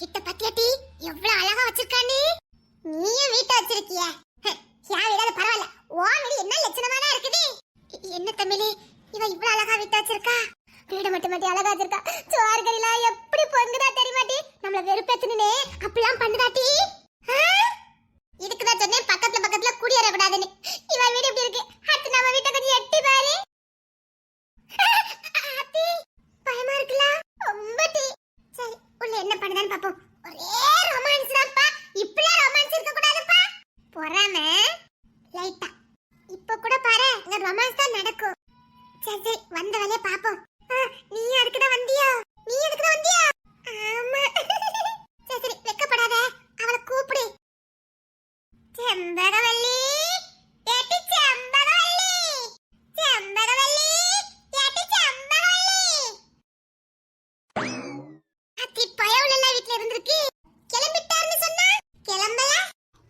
கிட்ட பத்தியாட்டி எவ்வளவு அழகா வச்சிருக்கானு நீயும் வீட்டை வச்சிருக்கிய. ஹ, வீடாது பரவாயில்ல. ஓ வீடு என்ன லட்சணமா தான் இருக்குது என்ன தமிழ் இவ இவ்வளவு அழகா வீட்டை வச்சிருக்கா? வீடு மட்டும் மட்டும் அழகா வச்சிருக்கா. சோறு எப்படி பொங்குதா தெரியுமாட்டி? நம்மள வெறுப்பேத்துனே அப்படிலாம் பண்ணுதாட்டி. இதுக்குதான் சொன்னேன் பக்கத்துல பக்கத்துல குடியேற இவன் இவ வீடு எப்படி இருக்கு? அடுத்து நம்ம வீட்டை கொஞ்சம் எட்டி பாரு அத்தி, பயமா இருக்குல்ல ரொம்ப டீ சரி உள்ள என்ன பண்ணுதான்னு பாப்போம் ஒரே ரொமான்ஸ் தான்ப்பா இப்படிலாம் ரொமான்ஸ் இருக்க கூடாதுப்பா பொறாம லைட்டா இப்ப கூட பாரு இங்க ரொமான்ஸ் தான் நடக்கும் சரி சரி வந்த வேலைய பாப்போம் ஆ, நீ அதுக்கு தான் வந்தியா நீ அதுக்கு தான் வந்தியா ஆமா சரி சரி வெக்கப்படாத அவளை கூப்பிடு செம்பகவல்லி ஏட்டி செம்பகவல்லி செம்பகவல்லி ஏட்டி செம்பகவல்லி அத்தி பயவுல எல்லாம் வீட்ல இருந்திருக்கு கிளம்பிட்டாருன்னு சொன்னா கிளம்பல போலான்னு தான் நினைச்சேன் பாத்துக்க ஆனா போவல அப்படிதானே போ வீணா வாடா அடிச்சு விடுற ஒழுங்கா டூட்டி பார்த்து போயிரும் செம்பகவல்லி. அது நானும் சொல்லுவேன் நானும் சொல்லுவேன் அச்சா, ரெண்டு பேரும் எப்ப பார்த்தாலும் சண்டை பாரு தமிழே பாரு தமிழே முடியல வர வர உங்க சட்டியும் ஓவரா போகுது ஏட்டி செம்பகவல்லி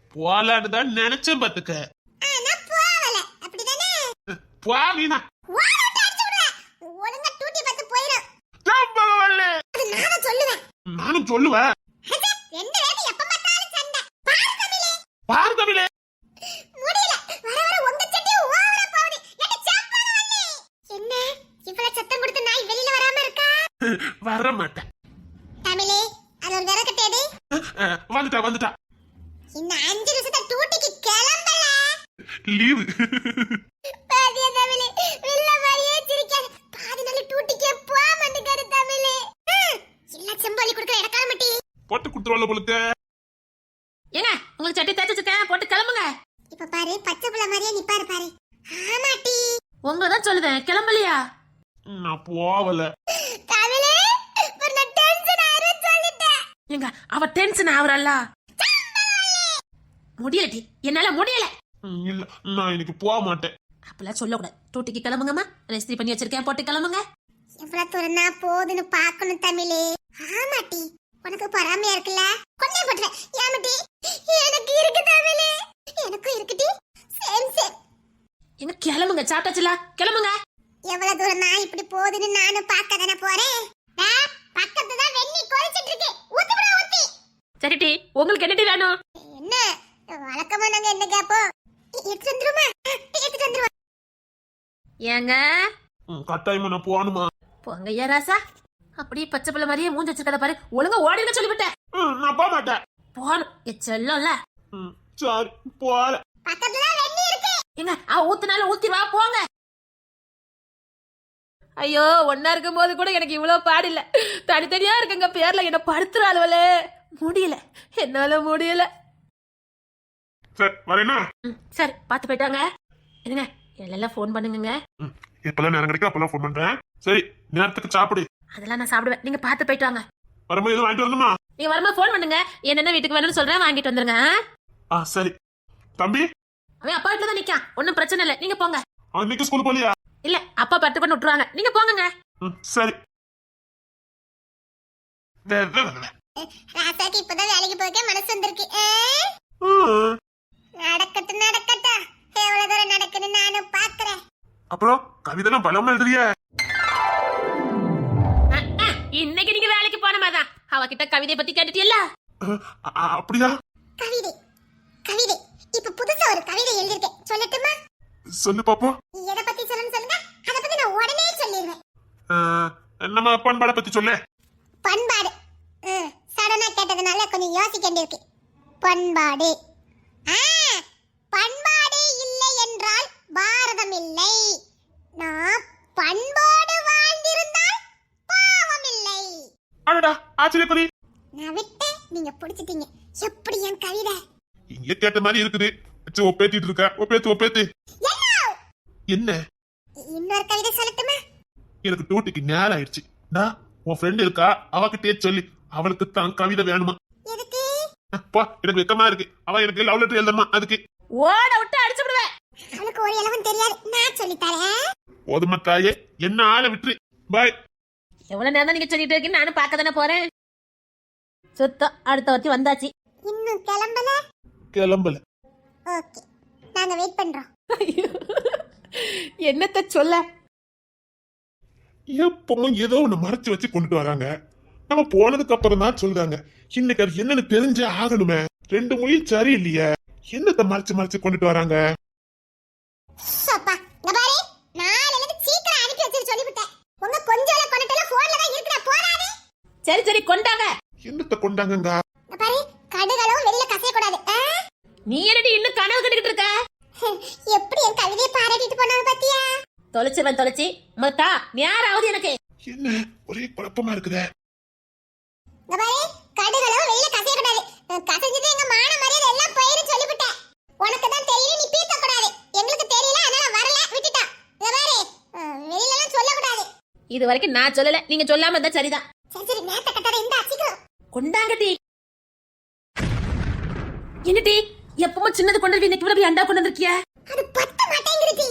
என்ன இவ்வளவு சத்தம் கொடுத்து நாய் வெளியில வராம இருக்கா? வர மாட்டேன். தமிழே அது ஒரு விறகட்டேடி அஹ், வந்துட்டா வந்துட்டா. இன்னும் அஞ்சு நிமிஷத்தை டூட்டிக்கு கிளம்பல. லீவு. பாதிய தமிழே? வில்ல மாதிரியே சிரிக்காது. பாதி நாள் டூட்டிக்கே போக மாட்டேங்காரு தமிழே. இல்ல செம்பொலி கொடுக்குற இடக்கால மட்டி. போட்டு கொடுத்துருவாள் போலுக்கு ஏங்க உங்களுக்கு சட்டி தேய்ச்சி வச்சிருக்கேன். போட்டு கிளம்புங்க. இப்ப பாரு பச்சை புள்ள மாதிரியே நிப்பாரு பாரு. ஆமாட்டி உங்களை தான் சொல்லுதேன் கிளம்பலையா? நான் போவல. தமிழே ஒரு நான் டென்ஷன் ஆயிரம் சொல்லிட்டேன். ஏங்க அவ டென்ஷன் ஆகுறல்ல முடியலடி. என்னால முடியல. இல்ல நான் இன்னைக்கு போக மாட்டேன். அப்பெல்லாம் சொல்லக்கூடாது. டூட்டிக்கு கிளம்புங்கம்மா. ரெஸ்ட் பண்ணி வச்சிருக்கேன். போட்டு கிளம்புங்க. எவ்வளவு தூரம்னா போகுதுன்னு பாக்கணும் தமிழே. ஆமாட்டி உனக்கு பொறாமையா இருக்குல்ல? கொண்டே போட்டுறேன் ஏமாட்டி எனக்கு இருக்கு தமிழே. எனக்கும் இருக்குடி சேம் சேம் எங்க கிளம்புங்க. சாப்பிட்டாச்சுல. கிளம்புங்க. எவ்வளவு தூரம் நான் இப்படி போகுதுன்னு நானும் பார்க்க தானே போறேன்? பக்கத்துல தான் வெண்ணி கொதிச்சிட்டு இருக்கு. ஊத்தி விட ஊத்தி. சரிட்டி உங்களுக்கு என்னடி வேணும்? என்ன? வழக்கமா நாங்க என்ன கேப்போம் எடுத்து வந்துருமா எடுத்து வந்துருமா ஏங்க? கட்டாயமா நான் போகணுமா? போங்க ஐயா ராசா. அப்படியே பச்சை பிள்ளை மாதிரியே மூஞ்சி வச்சிருக்கத பாரு. ஒழுங்கா ஓடிருக்க சொல்லிவிட்டேன். நான் போக மாட்டேன். போகணும். செல்லம்ல. ம், சரி போல பக்கத்துல வெண்ணி இருக்கு. ஏங்க அவ ஊத்துனாலும் போங்க. ஐயோ ஒன்னா இருக்கும் போது கூட எனக்கு இவ்வளவு பாடில்ல தனித்தனியா இருக்குங்க பேர்ல என்ன படுத்துறாளுவலே முடியல. என்னால முடியல. சரி வரேனா ம், சரி பார்த்து போயிட்டாங்க. என்னங்க எல்லாம் ஃபோன் பண்ணுங்க ம், எப்பெல்லாம் நேரம் கிடைக்கும் அப்பெல்லாம் ஃபோன் பண்றேன். சரி நேரத்துக்கு சாப்பிடு. அதெல்லாம் நான் சாப்பிடுவேன். நீங்க பார்த்து போயிட்டு வாங்க. வரும்போது எதுவும் வாங்கிட்டு வரணுமா? நீங்க வரும்போது ஃபோன் பண்ணுங்க. என்னென்ன வீட்டுக்கு வேணும்னு சொல்றேன் வாங்கிட்டு வந்துருங்க ஆ? சரி. தம்பி? அவன் அப்பா வீட்டுல தான் நிக்கான். ஒன்னும் பிரச்சனை இல்லை. நீங்க போங்க. அவன் இன்னைக்கு ஸ்கூல் போலியா? இல்ல அப்பா பட்டு பண்ணி விட்டுருவாங்க. நீங்க போங்கங்க. ம், சரி. ராசாக்கு இப்பதான் வேலைக்கு போக மனசு வந்திருக்கு. நடக்கட்டும் நடக்கட்டும். எவ்வளவு தூரம் நடக்குன்னு நானும் பாக்குறேன் அப்புறம் கவிதைலாம் பலமா எழுதுறிய? இன்னைக்கு நீங்க வேலைக்கு போன மாதிரிதான். அவகிட்ட கவிதை பத்தி கேட்டுட்டீல்ல அப்படியா? கவிதை கவிதை. இப்ப புதுசா ஒரு கவிதை எழுதிருக்கேன் சொல்லட்டுமா? சொல்லு பாப்போம் எதை பத்தி சொல்லணும்னு சொல்லுங்க? அத பத்தி நான் உடனே சொல்லிடுவேன். நம்ம பண்பாடை பத்தி சொல்லு. பண்பாடு. சடனா கேட்டதுனால கொஞ்சம் யோசிக்க வேண்டியிருக்கு. பண்பாடு. ஆ, பண்பாடு இல்லை என்றால் பாரதம் இல்லை. நான் பண்பாடு வாழ்ந்திருந்தால் பாவம் இல்லை. அடடா ஆச்சரியக்குறி நான் விட்டேன். நீங்க பிடிச்சிட்டீங்க. எப்படி என் கவிதை? இங்க கேட்ட மாதிரி இருக்குது. வச்சு ஒப்பேத்திட்டு இருக்க. ஒப்பேத்து ஒப்பேத்து என்ன? இன்னொரு கவிதை சொல்லட்டுமா? எனக்கு டூட்டிக்கு நேரம் ஆயிடுச்சு. நான் உன் ஃப்ரெண்ட் இருக்கா? அவகிட்டே சொல்லி. அவளுக்கு தான் கவிதை வேணுமா? எனக்கு வெக்கமா இருக்கு. அவ எனக்கு லவ் லெட்டர் எழுதணுமா? அதுக்கு. ஓட விட்டு அடிச்சு விடுவேன் அவளுக்கு ஒரு இளவன் தெரியாது. நான் சொல்லித்தரேன். போதுமா தாயே? என்ன ஆளை விட்டுரு. பாய் எவ்வளவு நேரம் தான் நீங்க சொல்லிட்டு இருக்கீங்க? நானும் பார்க்க தானே போறேன். சுத்தம் அடுத்த வத்தி வந்தாச்சு. இன்னும் கிளம்பல? கிளம்பல. ஓகே. நாங்க வெயிட் பண்றோம். என்னத்த சொல்ல? எப்பவும் ஏதோ ஒண்ணு மறைச்சு வச்சு கொண்டுட்டு வராங்க. நம்ம போனதுக்கு அப்புறம் தான் சொல்றாங்க. இன்னைக்கு அது என்னன்னு தெரிஞ்சே ஆகணுமே. ரெண்டு மொழியும் சரியில்லையே. என்னத்த மறைச்சு மறைச்சு கொண்டுட்டு வராங்க? சரி சரி கொண்டாங்க. என்னத்த கொண்டாங்கங்க? பாரு கடுகளும் வெளியில கசைய கூடாது? நீ என்னடி இன்னும் கனவு கண்டுகிட்டு இருக்க? எப்படி என் கவிதையை பாராட்டிட்டு போனாங்க பாத்தியா? தொலைச்சிருவன் தொலைச்சி. மத்தா நேராவது எனக்கு. என்ன ஒரே குழப்பமா இருக்குதே. பாரு கடுகளும் வெளியில கசைய கூடாது கசைஞ்சது எங்க மான மரியாதை எல்லாம் போயிரும் சொல்லிவிட்டேன். உனக்கு தான் தெரியும் நீ பீத்த கூடாது எங்களுக்கு தெரியல அதனால வரல விட்டுட்டா. அஹ், வெளியில எல்லாம் சொல்ல கூடாது இது வரைக்கும் நான் சொல்லல நீங்க சொல்லாம இருந்தா சரிதான். சரி சரி நேத்த கட்டாத இந்த சீக்கிரம் கொண்டாங்க டீ. என்ன டீ? எப்பவும் சின்னது கொண்டு இன்னைக்கு இவ்வளவு அண்டா கொண்டு வந்திருக்கிய? அது பத்த மாட்டேங்குது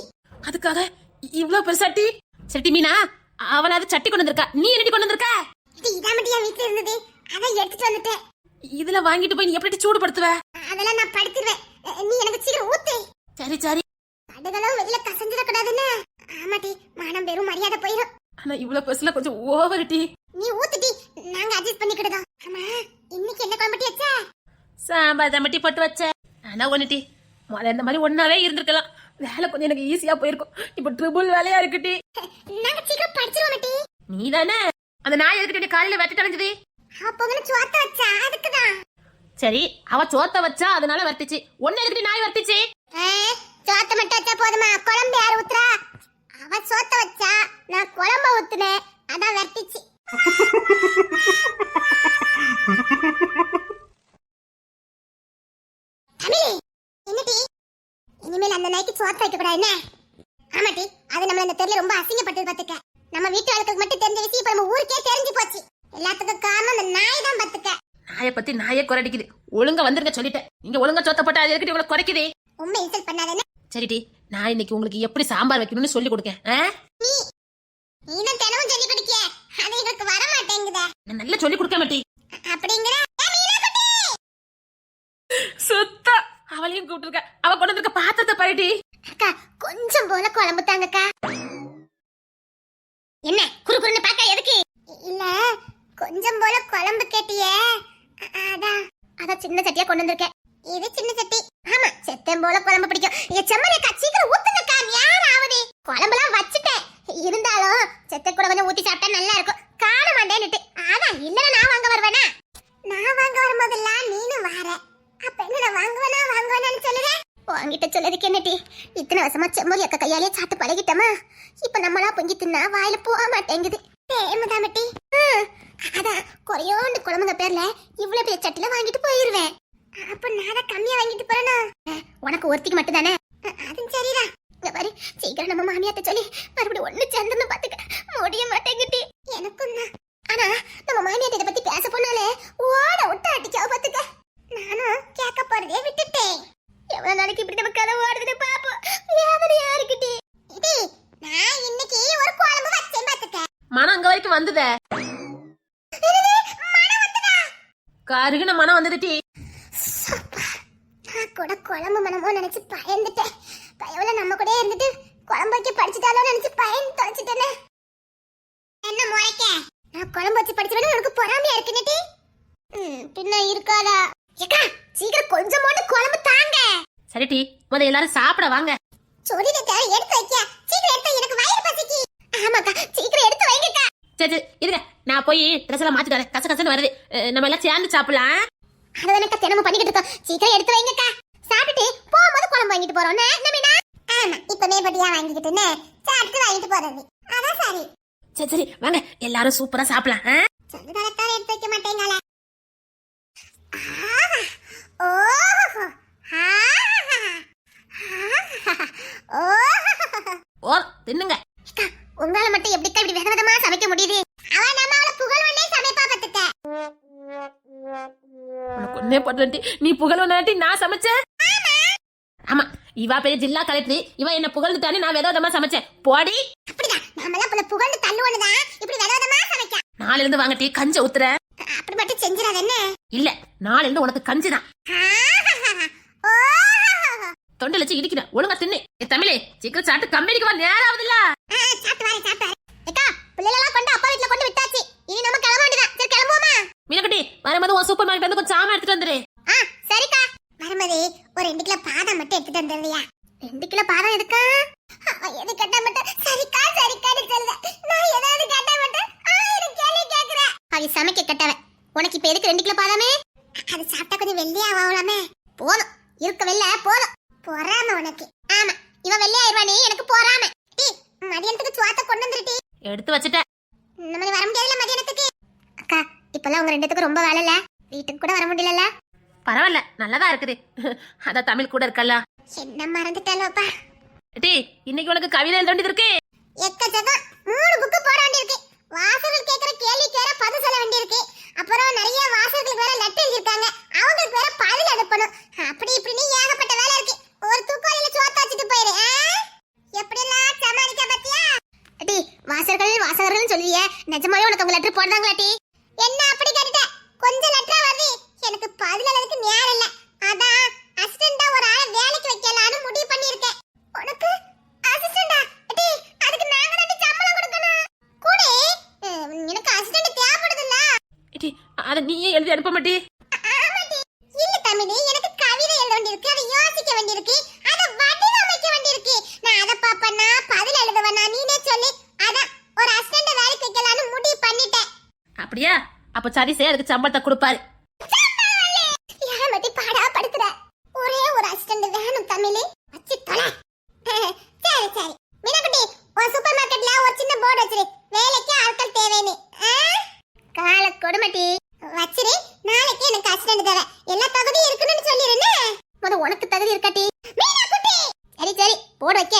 அதுக்காக இ- இவ்வளவு பெருசா டீ? சரி டீ மீனா அவனாவது சட்டி கொண்டு வந்திருக்கா. நீ என்னடி கொண்டு வந்திருக்க? இது என் வீட்டுல இருந்தது. அதான் எடுத்துட்டு வந்துட்டேன். இதுல வாங்கிட்டு போய் நீ எப்படி சூடுபடுத்துவ? அதெல்லாம் நான் படுத்துருவேன். நீ எனக்கு சீக்கிரம் ஊத்து. சரி சரி. கடுகளும் வெளியில கசஞ்சிடக்கூடாதுன்னு ஆமாட்டி மானம் பெரும் மரியாதை போயிடும் ஆனா இவ்வளவு பெருசுல கொஞ்சம் ஓவர் டீ. நீ ஊத்துட்டி நாங்க அட்ஜஸ்ட் பண்ணிக்கிடுதோம். ஆமா இன்னைக்கு என்ன குழம்பட்டி வச்ச? சாம்பார் தம்பட்டி போட்டு வச்ச. ஆனா ஒண்ணு டீ. முதல்ல இந்த மாதிரி ஒன்னாவே இருந்திருக்கலாம். வேலை கொஞ்சம் எனக்கு ஈஸியா போயிருக்கும். இப்போ ட்ரிபிள் வேலையா இருக்கு டீ. நாங்க சீக்கிரம் படிச்சிருவோம் டி நீ தானே அந்த நாய் எதுக்கிட்ட காலையில வெட்டி அடைஞ்சது அவ பொங்கன சோத்த வச்சா? அதுக்குதான். சரி அவ சோத்த வச்சா அதனால வர்த்திச்சு. ஒன்னு எதுக்கிட்ட நாய் வர்த்திச்சு? சோத்த மட்டும் வச்சா போதுமா? குழம்பு யாரு ஊத்துறா? அவ சோத்த வச்சா நான் குழம்ப ஊத்துனேன். அதான் என்னடி? இனிமேல் அந்த நாய்க்கு சோத்த வைக்க கூடாது என்ன? ஆமாட்டி அது நம்ம இந்த தெருல ரொம்ப அசிங்கப்பட்டது பாத்துக்க. நம்ம வீட்டு ஆளுக்கு மட்டும் தெரிஞ்ச விஷயம் இப்ப நம்ம ஊருக்கே தெரிஞ்சு போச்சு. எல்லாத்துக்கும் காரணம் அந்த நாய் தான் பாத்துக்க நாயை பத்தி நாயே குறைக்குது ஒழுங்கா வந்துருங்க சொல்லிட்டேன். நீங்க ஒழுங்கா சோத்த போட்டா அது எதுக்கிட்ட இவ்வளவு குறைக்குது? உண்மை இன்சல்ட் பண்ணாதே சரிடி நான் இன்னைக்கு உங்களுக்கு எப்படி சாம்பார் வைக்கணும்னு சொல்லி கொடுக்கேன். ஆ? நீனும் தினமும் சொல்லி கொடுக்க அது எங்களுக்கு வர மாட்டேங்குதே நான் நல்லா சொல்லி கொடுக்க மாட்டேன் அப்படிங்கிற! சுத்தா அவளையும் கூப்பிட்டுருக்க. அவ கொண்டு வந்திருக்க பாத்திரத்தை பழட்டி அக்கா கொஞ்சம் போல குழம்பு தாங்கக்கா. என்ன குறு குறுன்னு பார்க்க எதுக்கு? கொஞ்சம் போல குழம்பு கேட்டியே. அதான். அதான் சின்ன சட்டியா கொண்டு வந்திருக்கேன். இது சின்ன சட்டி. ஆமா செத்தம் போல குழம்பு பிடிக்கும். இங்க செம்மறி அக்கா சீக்கிரம் ஊத்துங்கக்கா யாராவது குழம்புலாம் வச்சுட்டேன். இருந்தாலும் செத்த கூட கொஞ்சம் ஊத்தி சாப்பிட்டா நல்லா இருக்கும். காண மாட்டேன்னுட்டு. அதான் இல்லைன்னா நான் வாங்க வருவேனா? நான் வாங்க வரும்போதெல்லாம் நீனும் வார. அப்ப என்ன நான் வாங்குவேனா வாங்குவேனான்னு சொல்லுறேன் வாங்கிட்ட சொல்லதுக்கு என்னடி இத்தனை வருஷமா செம்மொழி அக்கா கையாலே சாப்பிட்டு பழகிட்டோமா? இப்ப நம்மளா பொங்கி தின்னா வாயில போக மாட்டேங்குது. தேமதாமட்டி அதான் குறையோண்டு குழம்புங்க பேர்ல இவ்வளவு பெரிய சட்டில வாங்கிட்டு போயிருவேன். அப்ப நான் தான் கம்மியா வாங்கிட்டு போறேனா? உனக்கு ஒருத்திக்கு மட்டும் தானே அதுவும் சரிடா. இங்க பாரு சீக்கிரம் நம்ம மாமியாட்ட சொல்லி மறுபடியும் ஒண்ணு சேர்ந்துன்னு பாத்துக்க. முடிய மாட்டேங்கிட்டி எனக்கும் தான். ஆனா நம்ம மாமியாட்ட இதை பத்தி பேச போனாலே ஓட விட்டு அடிச்சா பாத்துக்க. நானும் கேட்க போறதே விட்டுட்டேன். எவ்வளவு நாளைக்கு இப்படி நம்ம கதை ஓடுதுன்னு பாப்போம். வேதனையா இருக்குடி இது நான் இன்னைக்கு ஒரு குழம்பு வச்சேன் பாத்துக்க மனம் வந்ததே கருகுன மனம் வந்தது டீ சப்பா. நான் கூட குழம்பு மனமோ நினைச்சு பயந்துட்டேன். பயவுல நம்ம கூட இருந்துட்டு குழம்பு வைக்க படிச்சுட்டாலோ நினைச்சு பயந்து தொலைச்சிட்டேனே. என்ன முறைக்க? நான் குழம்பு வச்சு படிச்சவன உனக்கு பொறாமையா இருக்குன்னுட்டு ம், பின்ன இருக்காதா ஏக்கா சீக்கிரம் கொஞ்சம் மட்டும் குழம்பு தாங்க. சரி டீ முத எல்லாரும் சாப்பிட வாங்க. சொல்லிட்டு எடுத்து வைக்க. சீக்கிரம் எடுத்து எனக்கு வயிறு பசிக்கு ஆமாக்கா சீக்கிரம் எடுத்து வைங்கக்கா சரி சரி இருங்க. நான் போய் ட்ரெஸ் எல்லாம் மாத்திட்டு வரேன். கச கசன்னு வருது. நம்ம எல்லாம் சேர்ந்து சாப்பிடலாம். அதனக்கா தினமும் பண்ணிக்கிட்டு இருக்கோம். சீக்கிரம் எடுத்து வைங்கக்கா. சாப்பிட்டுட்டு போகும்போது குழம்பு வாங்கிட்டு போறோம். நம்மினா ஆமா இப்ப மேபடியா வாங்கிக்கிட்டுன்னு சாப்பிட்டு வாங்கிட்டு போறது. அதான் சரி. சரி சரி வாங்க. எல்லாரும் சூப்பரா சாப்பிடலாம். ஆ? சொல்லு கரெக்டாக எடுத்து வைக்க மாட்டேங்களே! ஓஹோ! ஓ தின்னுங்க. உங்களால மட்டும் எப்படிக்கா இப்படி விதவிதமா சமைக்க முடியுது? அவன் நம்ம அவளை புகழ்வனே சமைப்பா பார்த்துக்க. உனக்கு பண்றேன் நீ புகழ்வனாட்டி நான் சமைச்சேன். ஆமா. இவா பெரிய ஜில்லா கலெக்டர். இவன் என்ன புகழ்ந்துட்டானே நான் விதவிதமா சமைச்சேன். போடி. அப்படிதான் நாமெல்லாம் புள்ள புகழ்ந்து தள்ளுவனுதான் இப்படி விதவிதமா சமைக்க. நாளைல இருந்து வாங்க டீ கஞ்ச ஊத்துறேன் அப்படி மட்டும் செஞ்சிடாத என்ன? இல்ல நாளைல இருந்து உனக்கு கஞ்சி தான் ஆஹா! தொண்டை வச்சு இடிக்கிறேன் ஒழுங்கா தின்னு. என் தமிழே சீக்கிரம் சாப்பிட்டு கம்பெனிக்கு வா நேரம் ஆகுதுல்ல பிள்ளைகளெல்லாம் கொண்டு அப்பா வீட்டுல கொண்டு விட்டாச்சு. இனி நம்ம கிளம்ப வேண்டியதான் சரி கிளம்புவோமா? மீனக்குட்டி வரும்போது உன் சூப்பர் மார்க்கெட் வந்து கொஞ்சம் சாம எடுத்துட்டு வந்துரு. சரிக்கா. வரும்போது ஒரு ரெண்டு கிலோ பாதாம் மட்டும் எடுத்துட்டு வந்துடுறியா? வீட்டுக்கு கூட வர முடியல பரவாயில்ல நல்லதா இருக்குது. அதான் தமிழ் கூட இருக்கல்ல. என்ன மறந்துட்டாலோப்பா. டி இன்னைக்கு உனக்கு கவிதை எழுத வேண்டியது இருக்கு. எக்கச்சக்கம் மூணு புக்கு போட வேண்டியிருக்கு. வாசகர்கள் கேக்குற கேள்விக்கு வேற பதில் சொல்ல வேண்டியிருக்கு. அப்புறம் நிறைய வாசகர்களுக்கு வேற லெட்டர் எழுதிருக்காங்க அவங்களுக்கு வேற பதில் அனுப்பணும். அப்படி இப்படின்னு ஏகப்பட்ட வேலை இருக்கு. ஒரு தூக்காளியில சோத்த வச்சுட்டு போயிரு ஆ? எப்படியெல்லாம் சமாளிக்க பாத்தியா? அடி வாசகர்கள் வாசகர்கள் சொல்லுவியே. நிஜமாவே உனக்கு உங்க லெட்டர் போடுறாங்களா டி என்ன அப்படி கேட்டுட்ட? கொஞ்சம் லெட்டரா வருது எனக்கு பதில் எழுதுறதுக்கு நேரம் இல்ல. அதான் அசிஸ்டண்டா ஒரு ஆளை வேலைக்கு வைக்கலாம்னு முடிவு பண்ணியிருக்கேன். உனக்கு அசிஸ்டண்டா டேய் அதுக்கு நாங்க தான் சம்பளம் கொடுக்கணும். கூட. எனக்கு அசிஸ்டண்ட் தேவைப்படுதுல்ல. டி அத நீயே எழுதி அனுப்ப மாட்டே ஆமாடி இல்ல தமிழ் எனக்கு கவிதை எழுத வேண்டியிருக்கு அதை யோசிக்க வேண்டியிருக்கு அதை வடிவமைக்க வேண்டியிருக்கு நான் அதை பாப்பனா பதில் எழுதுவனா நீனே சொல்லி அதான் ஒரு அசிஸ்டன்ட் வேலைக்கு வைக்கலாம்னு முடிவு பண்ணிட்டேன் அப்படியா அப்ப சரி சரி அதுக்கு சம்பளத்தை கொடுப்பாரு ஏமாத்தி பாடா படுத்துற ஒரே ஒரு அசிஸ்டன்ட் வேணும் தமிழ் வச்சு தொலை சரி சரி மீனாக்குட்டி உன் சூப்பர் மார்க்கெட்ல ஒரு சின்ன போர்டு வச்சிரு வேலைக்கு ஆட்கள் தேவைன்னு ஆ? கால கொடுமட்டி வச்சிரு நாளைக்கு எனக்கு அசிஸ்டன்ட் தேவை எல்லா தகுதியும் இருக்குன்னு சொல்லிருன்னு முத உனக்கு தகுதி இருக்காட்டி மீனாக்குட்டி சரி சரி போர்டு வைக்க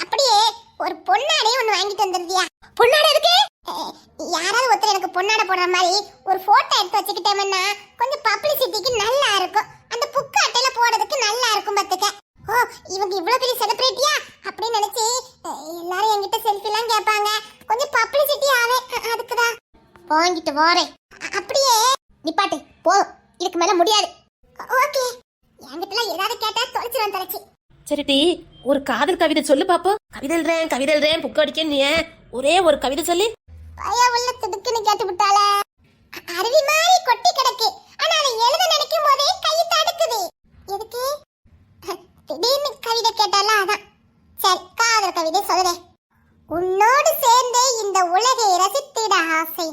அப்படியே ஒரு பொன்னாடை ஒண்ணு வாங்கிட்டு வந்துருந்தியா பொன்னாடை எதுக்கு அஹ், யாராவது ஒருத்தர் எனக்கு பொன்னாடை போடுற மாதிரி ஒரு போட்டோ எடுத்து வச்சுக்கிட்டேன்னா கொஞ்சம் பப்ளிசிட்டிக்கு நல்லா இருக்கும் அந்த புக்கு அட்டையில போடுறதுக்கு நல்லா இருக்கும் பாத்துக்க ஓ இவங்க இவ்வளவு பெரிய செலிபிரிட்டியா அப்படின்னு நினைச்சு எல்லாரும் என்கிட்ட செல்ஃபி எல்லாம் கேட்பாங்க. கொஞ்சம் பப்ளிசிட்டி ஆவே அஹ், அதுக்குதான். வாங்கிட்டு வாரேன். அப்படியே நிப்பாட்டு போ. இதுக்கு மேல முடியாது. ஓகே. என்கிட்ட ஏதாவது கேட்டா தொலைச்சிருவேன் தொலைச்சி சரி டி ஒரு காதல் கவிதை சொல்லு பாப்போம். கவிதை எழுதுறேன் கவிதை எழுதுறேன் புக் அடிக்க நீ ஒரே ஒரு கவிதை சொல்லி. பய உள்ள திடுக்குன்னு கேட்டு விட்டால அருவி மாதிரி கொட்டி கிடக்கு. ஆனா எழுத நினைக்கும் போதே கை தடுக்குது. எதுக்கு? திடீர்னு கவிதை கேட்டால அதான். சரி காதல் கவிதை சொல்றேன் உன்னோடு சேர்ந்தே இந்த உலகை ரசித்திட ஆசை.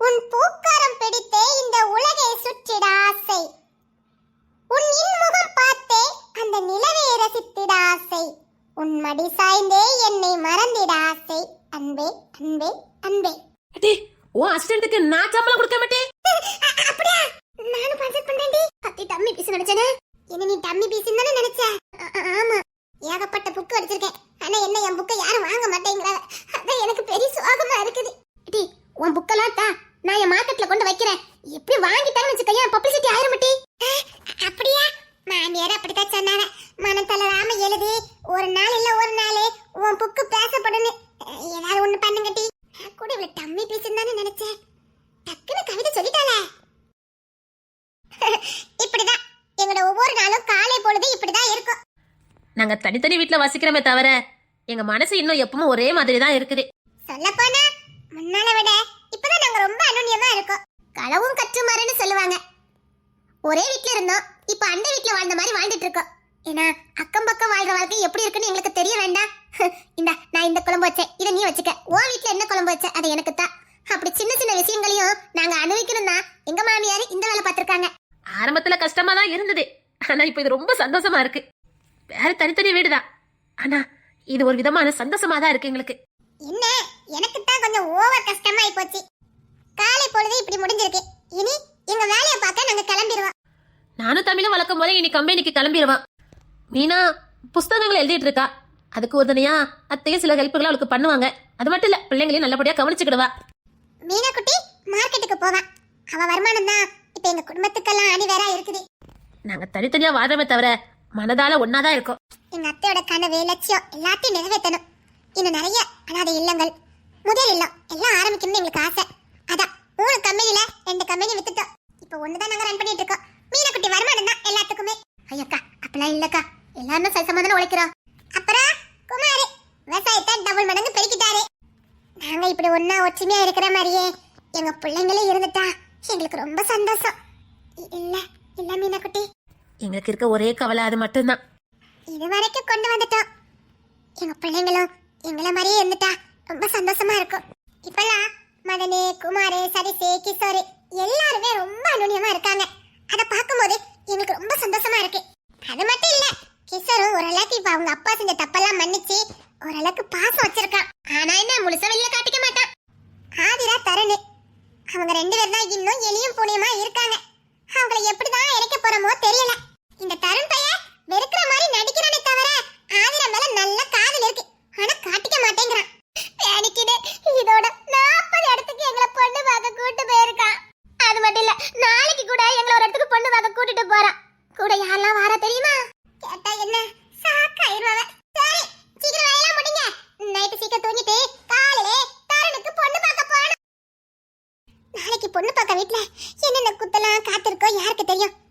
உன் பூக்காரம் பிடித்தே இந்த உலகை சுற்றிட ஆசை. உன் இன்முகம் பார்த்தே அந்த நிலவை ரசித்திட ஆசை. உன் மடி சாய்ந்தே என்னை மறந்திட ஆசை. அன்பே அன்பே அன்பே. உன் அசிஸ்டன்ட்டுக்கு நான் சம்பளம் கொடுக்க மாட்டேன்? அப்படியா? நானும் பஞ்சத் பண்றேன்டி. அத்தி டம்மி பீஸ் நினைச்சேனே என்ன நீ டம்மி பீஸ் தானே நினைச்ச? ஆமா. ஏகப்பட்ட புக் அடிச்சிருக்கேன். ஆனா என்ன என் புக்கை யாரும் வாங்க மாட்டேங்கிறாங்க அதான் எனக்கு பெரிய சோகமா இருக்குது டி உன் புக்கெல்லாம் தா நான் என் மார்க்கெட்ல கொண்டு வைக்கிறேன் எப்படி வாங்கிட்டாங்கன்னு வச்சுக்கோ பப்ளிசிட்டி ஆயிரம் மாட்டி அப்படியா மாமியார் அப்படித்தான் சொன்னாங்க மனம் தளராம எழுதி ஒரு நாள் இல்ல ஒரு நாள் உன் புக்கு பேசப்படணும் ஏதாவது ஒண்ணு பண்ணுங்க டி கூட இவ்வளவு டம்மி பீஸ் தானே நினைச்சேன் டக்குனு கவிதை சொல்லிட்டாளே இப்படிதான் எங்களோட ஒவ்வொரு நாளும் காலை பொழுது இப்படிதான் இருக்கும் நாங்க தனித்தனி வீட்ல வசிக்கிறோமே தவிர எங்க மனசு இன்னும் எப்பவும் ஒரே மாதிரி தான் இருக்குது. சொல்ல போனா முன்னால விட இப்பதான் நாங்க ரொம்ப அனுநியமா இருக்கோம். களவும் கற்றுமாறுன்னு சொல்லுவாங்க. ஒரே வீட்ல இருந்தோம். இப்ப அண்டை வீட்ல வாழ்ந்த மாதிரி வாழ்ந்துட்டு இருக்கோம். ஏன்னா அக்கம் பக்கம் வாழ்ற வாழ்க்கை எப்படி இருக்குன்னு எங்களுக்கு தெரிய வேண்டாம். இந்த நான் இந்த குழம்பு வச்சேன். இதை நீ வச்சுக்க. உன் வீட்ல என்ன குழம்பு வச்ச? அது எனக்கு தான். அப்படி சின்ன சின்ன விஷயங்களையும் நாங்க அனுபவிக்கணும் தான். எங்க மாமியார் இந்த வேலை பார்த்திருக்காங்க. ஆரம்பத்துல கஷ்டமா தான் இருந்தது. ஆனா இப்போ இது ரொம்ப சந்தோஷமா இருக்கு. வேற தனித்தனி வீடுதான். ஆனா இது ஒரு விதமான சந்தோஷமா தான் இருக்கு எங்களுக்கு. என்ன? எனக்கு தான் கொஞ்சம் ஓவர் கஷ்டமா போச்சு. காலை பொழுது இப்படி முடிஞ்சிருக்கு. இனி எங்க வேலையை பார்க்க நாங்க கிளம்பிடுவோம். நானும் தமிழும் வளர்க்கும் போதே இனி கம்பெனிக்கு கிளம்பிடுவான் மீனா புஸ்தகங்கள் எழுதிட்டு இருக்கா. அதுக்கு உறுதுணையா அத்தையும் சில ஹெல்ப்புகளை அவளுக்கு பண்ணுவாங்க. அது மட்டும் இல்ல பிள்ளைங்களையும் நல்லபடியா கவனிச்சுக்கிடுவா. மீனா குட்டி மார்க்கெட்டுக்கு போவான் அவ வருமானம் தான் இப்ப எங்க குடும்பத்துக்கெல்லாம் அணிவேரா இருக்குது. நாங்க தனித்தனியா வாழ்றமே தவிர மனதால ஒன்னாதான் இருக்கோம். எங்க அத்தையோட கனவு லட்சியம் எல்லாத்தையும் நிறைவேற்றணும். இன்னும் நிறைய அனாதை இல்லங்கள் முதல் இல்லம் எல்லாம் ஆரம்பிக்கணும்னு எங்களுக்கு ஆசை. அதான் மூணு கம்பெனில ரெண்டு கம்பெனி வித்துட்டோம். இப்போ ஒண்ணுதான் நாங்க ரன் பண்ணிட்டு இருக்கோம். மீனக்குட்டி வருமானம் தான் எல்லாத்துக்குமே. ஐயக்கா அப்பெல்லாம் இல்லக்கா. எல்லாரும் சரிசமாதான உழைக்கிறோம். அப்புறம் குமாரி விவசாயத்தை டபுள் மடங்கு பெருக்கிட்டாரு. நாங்க இப்படி ஒன்னா ஒற்றுமையா இருக்கிற மாதிரியே எங்க பிள்ளைங்களே இருந்துட்டா. எங்களுக்கு ரொம்ப சந்தோஷம். இல்ல இல்ல மீனா குட்டி எங்களுக்கு இருக்க ஒரே கவலை அது மட்டும்தான். இது வரைக்கும் கொண்டு வந்துட்டோம். எங்க பிள்ளைங்களும் எங்கள மாதிரியே இருந்துட்டா. ரொம்ப சந்தோஷமா இருக்கும். இப்பெல்லாம் மதனு குமாரு சரிசு கிஷோரு எல்லாருமே ரொம்ப அனுநியமா இருக்காங்க. அதை பார்க்கும்போது எங்களுக்கு ரொம்ப சந்தோஷமா இருக்கு. அது மட்டும் இல்ல கிஷோரும் ஓரளவுக்கு இப்ப அவங்க அப்பா செஞ்ச தப்பெல்லாம் மன்னிச்சு ஓரளவுக்கு பாசம் வச்சிருக்கான். કઈ હાર કે તર્યા